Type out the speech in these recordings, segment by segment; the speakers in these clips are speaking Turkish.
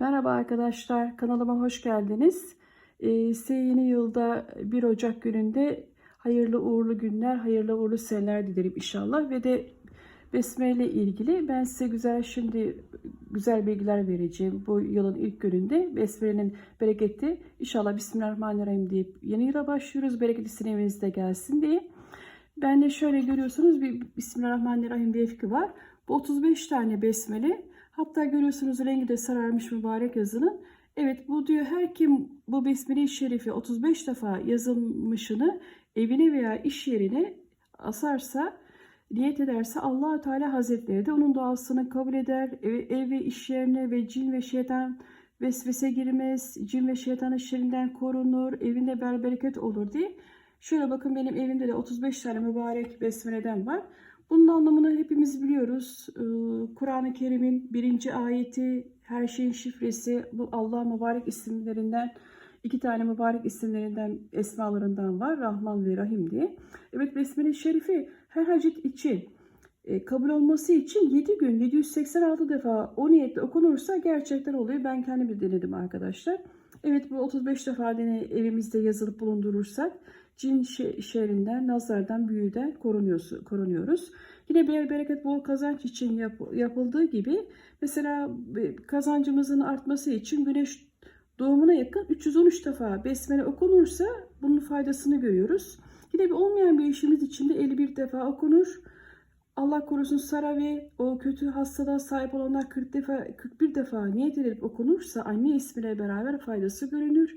Merhaba arkadaşlar, kanalıma hoş geldiniz. Ee, size yeni yılda 1 Ocak gününde hayırlı uğurlu günler, hayırlı uğurlu seneler dilerim inşallah. Ve de Besmele ile ilgili ben size güzel şimdi güzel bilgiler vereceğim. Bu yılın ilk gününde Besmele'nin bereketi inşallah Bismillahirrahmanirrahim deyip yeni yıla başlıyoruz. Bereketi sizin evinizde gelsin diye. Ben de şöyle görüyorsunuz bir Bismillahirrahmanirrahim defki var. Bu 35 tane besmele. Hatta görüyorsunuz rengi de sararmış mübarek yazının. Evet bu diyor her kim bu besmele-i şerifi 35 defa yazılmışını evine veya iş yerine asarsa niyet ederse allah Teala Hazretleri de onun duasını kabul eder. Ev, ev ve iş yerine ve cin ve şeytan vesvese girmez. Cin ve şeytanın şerrinden korunur. Evinde bel bereket olur diye. Şöyle bakın benim evimde de 35 tane mübarek besmeleden var. Bunun anlamını hepimiz biliyoruz. Ee, Kur'an-ı Kerim'in birinci ayeti, her şeyin şifresi, bu Allah mübarek isimlerinden, iki tane mübarek isimlerinden, esmalarından var. Rahman ve Rahim diye. Evet Besmele-i Şerifi her hacet için e, kabul olması için 7 gün 786 defa o niyetle okunursa gerçekten oluyor. Ben kendim de denedim arkadaşlar. Evet bu 35 defa dene evimizde yazılıp bulundurursak cin şerrinden, nazardan, büyüden korunuyoruz. Yine bir bereket bol kazanç için yap, yapıldığı gibi mesela kazancımızın artması için güneş doğumuna yakın 313 defa besmele okunursa bunun faydasını görüyoruz. Yine bir olmayan bir işimiz için de 51 defa okunur. Allah korusun sara ve o kötü hastalığa sahip olanlar 40 defa 41 defa niyet edilip okunursa anne ismiyle beraber faydası görünür.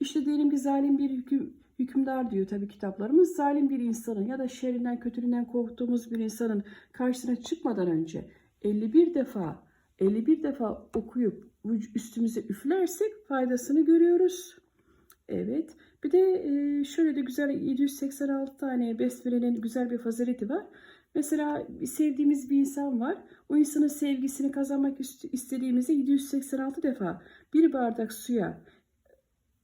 İşte diyelim ki zalim bir hüküm, hükümdar diyor tabii kitaplarımız. Zalim bir insanın ya da şerrinden kötülüğünden korktuğumuz bir insanın karşısına çıkmadan önce 51 defa 51 defa okuyup üstümüze üflersek faydasını görüyoruz. Evet. Bir de şöyle de güzel 786 tane besmelenin güzel bir fazileti var. Mesela sevdiğimiz bir insan var. O insanın sevgisini kazanmak istediğimizde 786 defa bir bardak suya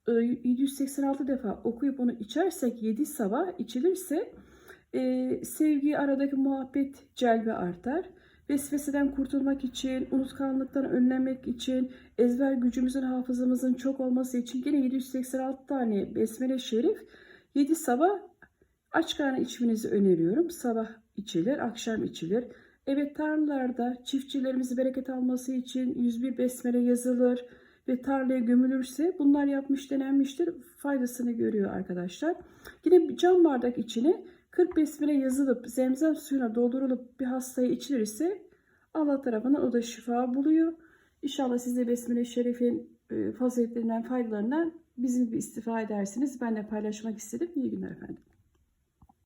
786 defa okuyup onu içersek 7 sabah içilirse e, sevgi aradaki muhabbet celbe artar. Vesveseden kurtulmak için, unutkanlıktan önlemek için, ezber gücümüzün hafızamızın çok olması için yine 786 tane besmele şerif 7 sabah aç karnı içmenizi öneriyorum. Sabah içilir, akşam içilir. Evet tarlalarda çiftçilerimiz bereket alması için 101 besmele yazılır ve tarlaya gömülürse bunlar yapmış denenmiştir. Faydasını görüyor arkadaşlar. Yine cam bardak içine 40 besmele yazılıp zemzem suyuna doldurulup bir hastaya içilirse Allah tarafından o da şifa buluyor. İnşallah siz de Besmele Şerif'in faziletlerinden, faydalarından bizim gibi istifade edersiniz. Ben de paylaşmak istedim. İyi günler efendim.